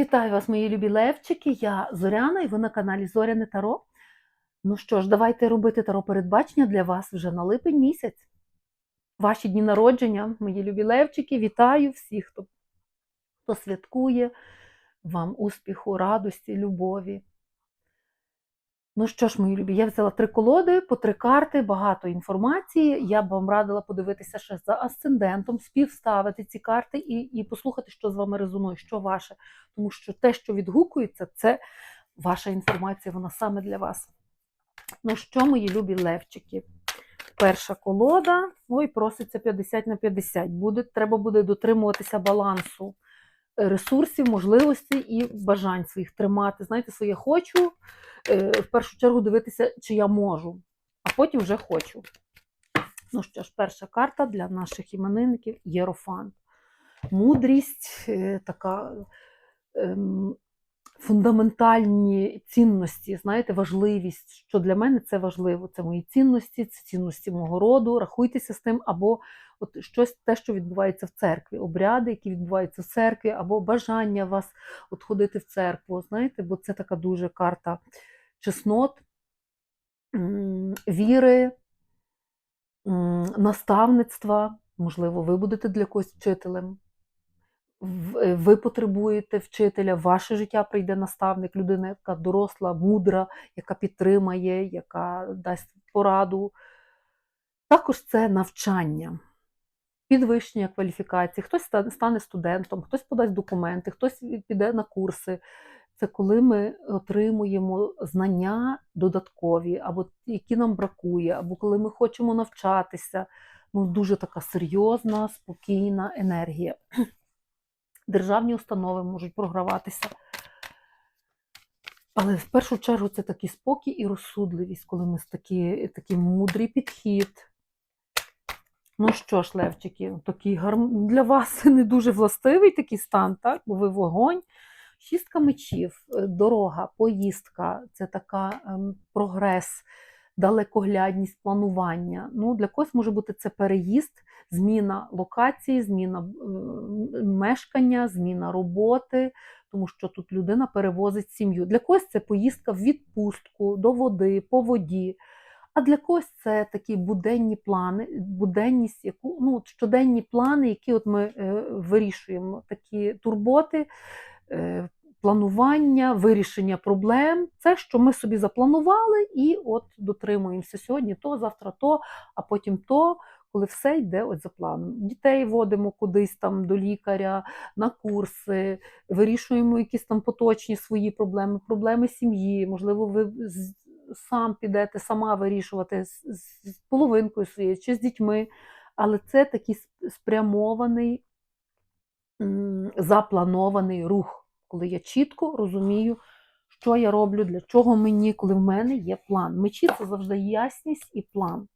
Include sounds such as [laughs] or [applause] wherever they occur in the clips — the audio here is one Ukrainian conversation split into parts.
Вітаю вас, мої любі левчики. Я Зоряна і ви на каналі Зоряне Таро. Ну що ж, давайте робити таро передбачення для вас вже на липень місяць. Ваші дні народження, мої любі левчики, вітаю всіх, хто, хто святкує вам успіху, радості, любові. Ну що ж, мої любі, я взяла три колоди, по три карти, багато інформації. Я б вам радила подивитися ще за асцендентом, співставити ці карти і, і послухати, що з вами резонує, що ваше. Тому що те, що відгукується, це ваша інформація, вона саме для вас. Ну що, мої любі левчики? Перша колода, ой, проситься 50 на 50. Буде, треба буде дотримуватися балансу ресурсів, можливостей і бажань своїх тримати. Знаєте, своє хочу, е, в першу чергу дивитися, чи я можу, а потім вже хочу. Ну що ж, перша карта для наших іменинників Єрофант. Мудрість, е, така ем, фундаментальні цінності, знаєте, важливість, що для мене це важливо. Це мої цінності, це цінності мого роду. Рахуйтеся з тим, або от щось те, що відбувається в церкві, обряди, які відбуваються в церкві, або бажання вас от ходити в церкву. Знаєте, бо це така дуже карта чеснот, віри, наставництва. Можливо, ви будете для когось вчителем. Е, Ви потребуєте вчителя, в ваше життя прийде наставник, людина, яка доросла, мудра, яка підтримає, яка дасть пораду. Також це навчання, підвищення кваліфікації. Хтось стане студентом, хтось подасть документи, хтось піде на курси. Це коли ми отримуємо знання додаткові, або які нам бракує, або коли ми хочемо навчатися. Ну, дуже така серйозна, спокійна енергія. Державні установи можуть програватися. Але в першу чергу це такий спокій і розсудливість, коли ми такі, такий мудрий підхід. Ну що ж, Левчики, такий гарм... для вас [laughs] не дуже властивий такий стан, так? бо ви вогонь. Шістка мечів, е, дорога, поїздка це така ем, прогрес, далекоглядність, планування. Ну, Для когось може бути це переїзд, зміна локації, зміна м, мешкання, зміна роботи, тому що тут людина перевозить сім'ю. Для когось це поїздка в відпустку до води, по воді. А для когось це такі буденні плани, буденність, яку ну щоденні плани, які от ми е, вирішуємо, такі турботи, е, планування, вирішення проблем. Це що ми собі запланували, і от дотримуємося сьогодні то, завтра то, а потім то, коли все йде от за планом. Дітей водимо кудись там до лікаря, на курси, вирішуємо якісь там поточні свої проблеми, проблеми сім'ї. Можливо, ви сам підете сама вирішувати з, з- половинкою своєю чи з дітьми. Але це такий спрямований, запланований рух, коли я чітко розумію, що я роблю, для чого мені, коли в мене є план. Мечі це завжди ясність і план.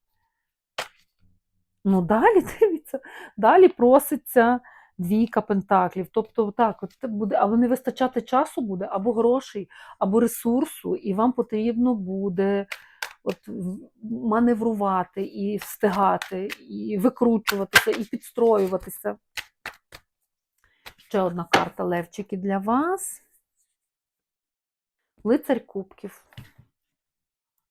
Ну, далі [laughs] дивіться, далі проситься двійка пентаклів. Тобто, так, от буде, або не вистачати часу буде, або грошей, або ресурсу, і вам потрібно буде от, маневрувати і встигати, і викручуватися, і підстроюватися. Ще одна карта Левчики для вас. Лицарь кубків.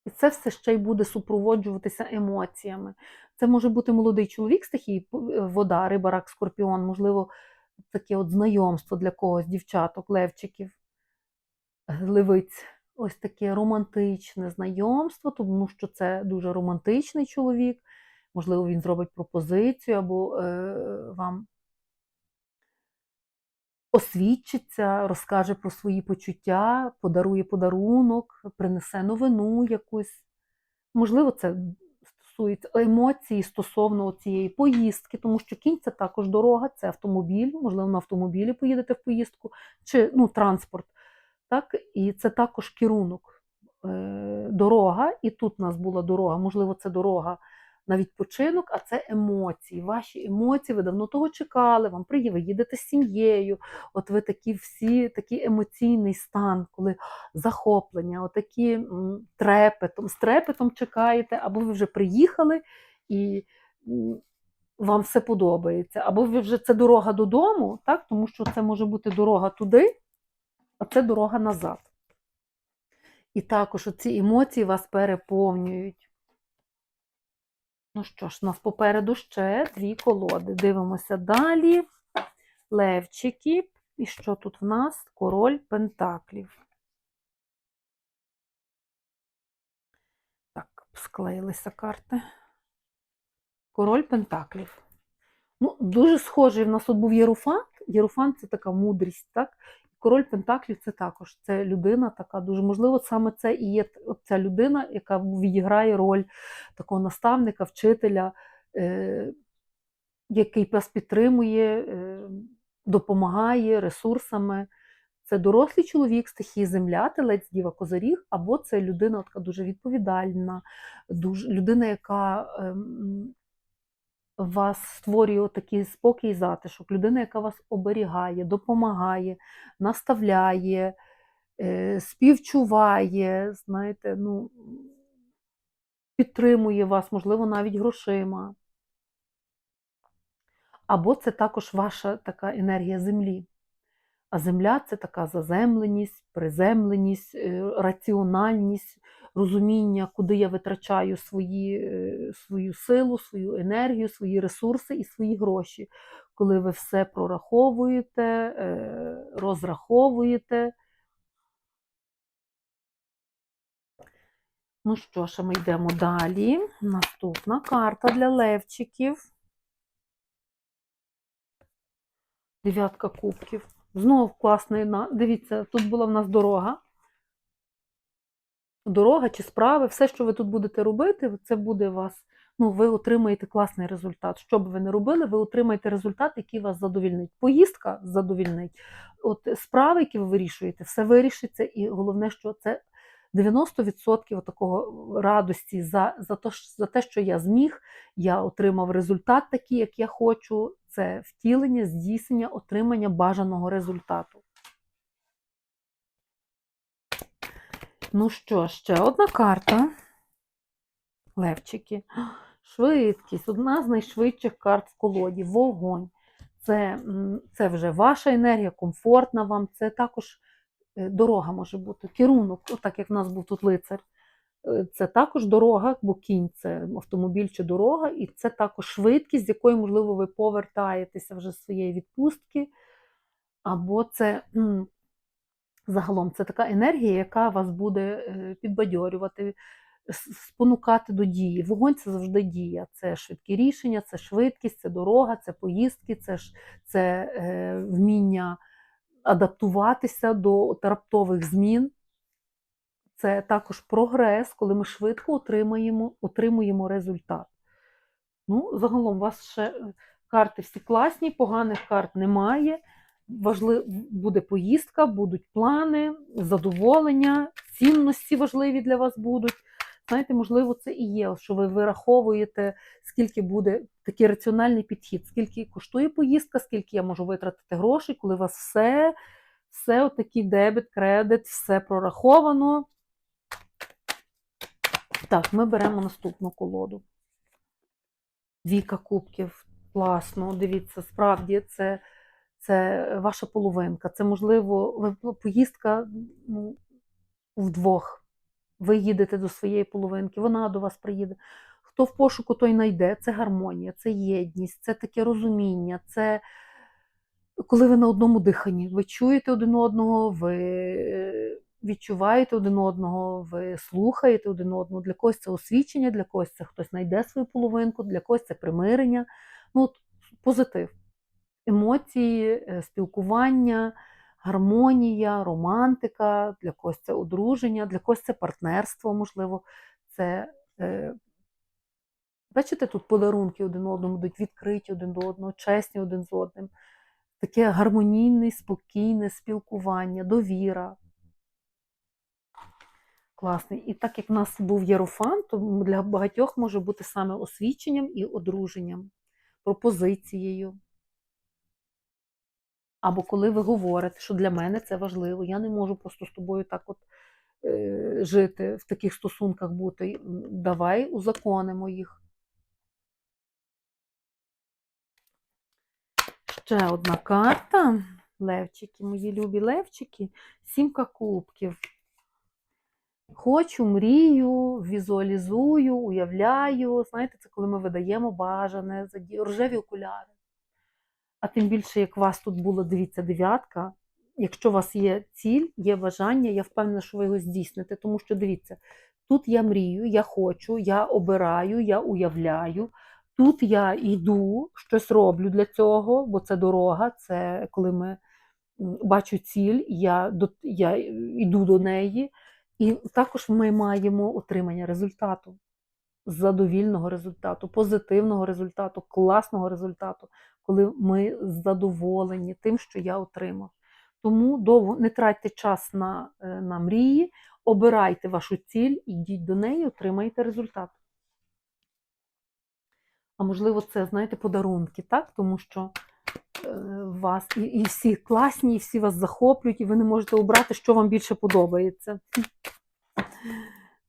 І це все ще й буде супроводжуватися емоціями. Це може бути молодий чоловік стихії, е, вода, риба, рак, скорпіон, можливо, таке от знайомство для когось, дівчаток, левчиків, левиць. Ось таке романтичне знайомство, тому що це дуже романтичний чоловік. Можливо, він зробить пропозицію або е, вам освідчиться, розкаже про свої почуття, подарує подарунок, принесе новину якусь. Можливо, це стосується емоцій стосовно цієї поїздки, тому що кінь це також дорога, це автомобіль, можливо, на автомобілі поїдете в поїздку, чи ну, транспорт. Так? І це також керунок, е, дорога, і тут у нас була дорога, можливо, це дорога на відпочинок, а це емоції. Ваші емоції, ви давно того чекали, вам приє, ви їдете з сім'єю, от ви такі всі, такий емоційний стан, коли захоплення, отакі трепетом, з трепетом чекаєте, або ви вже приїхали і вам все подобається, або ви вже це дорога додому, так? тому що це може бути дорога туди, а це дорога назад. І також оці емоції вас переповнюють. Ну що ж, у нас попереду ще дві колоди. Дивимося далі. Левчики. І що тут в нас? Король Пентаклів. Так, склеїлися карти. Король Пентаклів. Ну, дуже схожий в нас тут був Єруфант. Єруфант це така мудрість, так? Король Пентаклів це також це людина така дуже можливо, саме це і є ця людина, яка відіграє роль такого наставника, вчителя, е, який вас підтримує, е, допомагає ресурсами. Це дорослий чоловік, стихії земля, телець, діва, козиріг, або це людина така дуже відповідальна, дуже, людина, яка ем, вас створює такий спокій і затишок, людина, яка вас оберігає, допомагає, наставляє, е, співчуває, знаєте, ну, підтримує вас, можливо, навіть грошима. Або це також ваша така енергія землі. А земля це така заземленість, приземленість, е, раціональність, розуміння, куди я витрачаю свої, е, свою силу, свою енергію, свої ресурси і свої гроші. Коли ви все прораховуєте, е, розраховуєте. Ну що ж, ми йдемо далі. Наступна карта для левчиків. Дев'ятка кубків. Знов класний. Дивіться, тут була в нас дорога. Дорога чи справи, все, що ви тут будете робити, це буде вас. Ну, ви отримаєте класний результат. Що б ви не робили, ви отримаєте результат, який вас задовільнить. Поїздка задовільнить. От справи, які ви вирішуєте, все вирішиться, і головне, що це 90% такого радості за, за, то, за те, що я зміг, я отримав результат такий, як я хочу. Це втілення, здійснення, отримання бажаного результату. Ну що, ще одна карта. Левчики. Швидкість. Одна з найшвидших карт в колоді. Вогонь. Це, це вже ваша енергія, комфортна вам. Це також е, дорога може бути. Керунок, так як в нас був тут лицар. Е, Це також дорога, бо кінь це автомобіль чи дорога, і це також швидкість, з якою, можливо, ви повертаєтеся вже з своєї відпустки. Або це загалом це така енергія, яка вас буде е, підбадьорювати, спонукати до дії. Вогонь це завжди дія. Це швидкі рішення, це швидкість, це дорога, це поїздки, це, це е, вміння адаптуватися до раптових змін. Це також прогрес, коли ми швидко отримаємо, отримуємо результат. Ну, загалом, у вас ще е, карти всі класні, поганих карт немає. Важлив, буде поїздка, будуть плани, задоволення, цінності важливі для вас будуть. Знаєте, можливо, це і є, що ви вираховуєте, скільки буде такий раціональний підхід, скільки коштує поїздка, скільки я можу витратити грошей, коли у вас все, все отакий дебет, кредит, все прораховано. Так, ми беремо наступну колоду. Віка кубків. Класно, дивіться, справді це, це ваша половинка. Це, можливо, поїздка ну, вдвох. Ви їдете до своєї половинки, вона до вас приїде. Хто в пошуку, той знайде. Це гармонія, це єдність, це таке розуміння, це коли ви на одному диханні. Ви чуєте один одного, ви відчуваєте один одного, ви слухаєте один одного. Для когось це освічення, для когось це хтось знайде свою половинку, для когось це примирення. Ну, позитив. Емоції, е, спілкування, гармонія, романтика, для когось це одруження, для когось це партнерство, можливо, це. Е, Бачите, тут подарунки один одному будуть відкриті один до одного, чесні один з одним. Таке гармонійне, спокійне спілкування, довіра. Класний. І так як в нас був Єрофан, то для багатьох може бути саме освіченням і одруженням, пропозицією. Або коли ви говорите, що для мене це важливо, я не можу просто з тобою так от е, жити, в таких стосунках бути. Давай узаконимо їх. Ще одна карта Левчики, мої любі левчики, сімка кубків. Хочу, мрію, візуалізую, уявляю. Знаєте, це коли ми видаємо бажане, рожеві окуляри. А тим більше, як у вас тут була, дивіться, дев'ятка. Якщо у вас є ціль, є бажання, я впевнена, що ви його здійсните. Тому що дивіться, тут я мрію, я хочу, я обираю, я уявляю. Тут я йду, щось роблю для цього, бо це дорога, це коли ми бачу ціль, я, до, я йду до неї. І також ми маємо отримання результату, задовільного результату, позитивного результату, класного результату, коли ми задоволені тим, що я отримав. Тому довго не тратьте час на, е, на мрії, обирайте вашу ціль, ідіть до неї, отримайте результат. А можливо, це, знаєте, подарунки, так? Тому що е, вас і, і всі класні, і всі вас захоплюють, і ви не можете обрати, що вам більше подобається.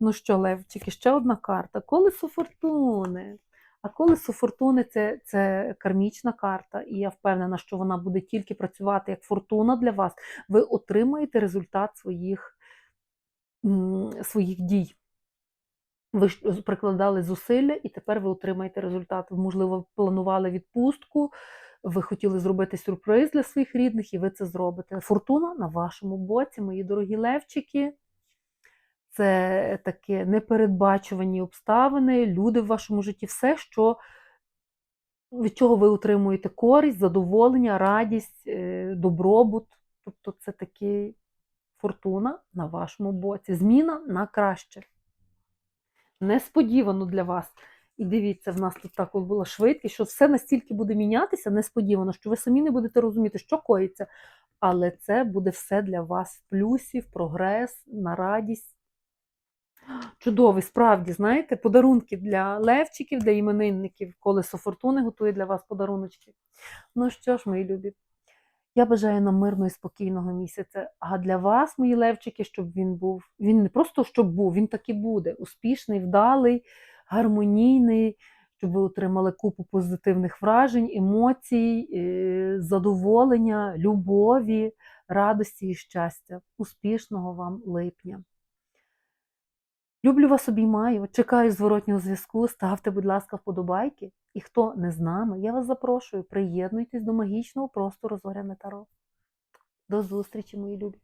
Ну що, Левчики, ще одна карта. Колесо фортуни. А колесо фортуни це, це кармічна карта, і я впевнена, що вона буде тільки працювати як фортуна для вас. Ви отримаєте результат своїх, своїх дій. Ви прикладали зусилля, і тепер ви отримаєте результат. Ви, можливо, планували відпустку, ви хотіли зробити сюрприз для своїх рідних, і ви це зробите. Фортуна на вашому боці, мої дорогі левчики. Це таке непередбачувані обставини, люди в вашому житті, все, що, від чого ви отримуєте користь, задоволення, радість, е, добробут. Тобто це таки фортуна на вашому боці. Зміна на краще. Несподівано для вас. І дивіться, в нас тут так була швидкість, що все настільки буде мінятися несподівано, що ви самі не будете розуміти, що коїться. Але це буде все для вас в плюсі, в прогрес, на радість. Чудовий, справді, знаєте, подарунки для левчиків, для іменинників. Колесо фортуни готує для вас подаруночки. Ну що ж, мої любі, я бажаю нам мирного і спокійного місяця. А для вас, мої левчики, щоб він був, він не просто щоб був, він так і буде. Успішний, вдалий, гармонійний, щоб ви отримали купу позитивних вражень, емоцій, е, задоволення, любові, радості і щастя. Успішного вам липня! Люблю вас обіймаю, чекаю зворотнього зв'язку. Ставте, будь ласка, вподобайки. І хто не з нами, я вас запрошую, приєднуйтесь до магічного простору Зоряне Таро. До зустрічі, мої любі!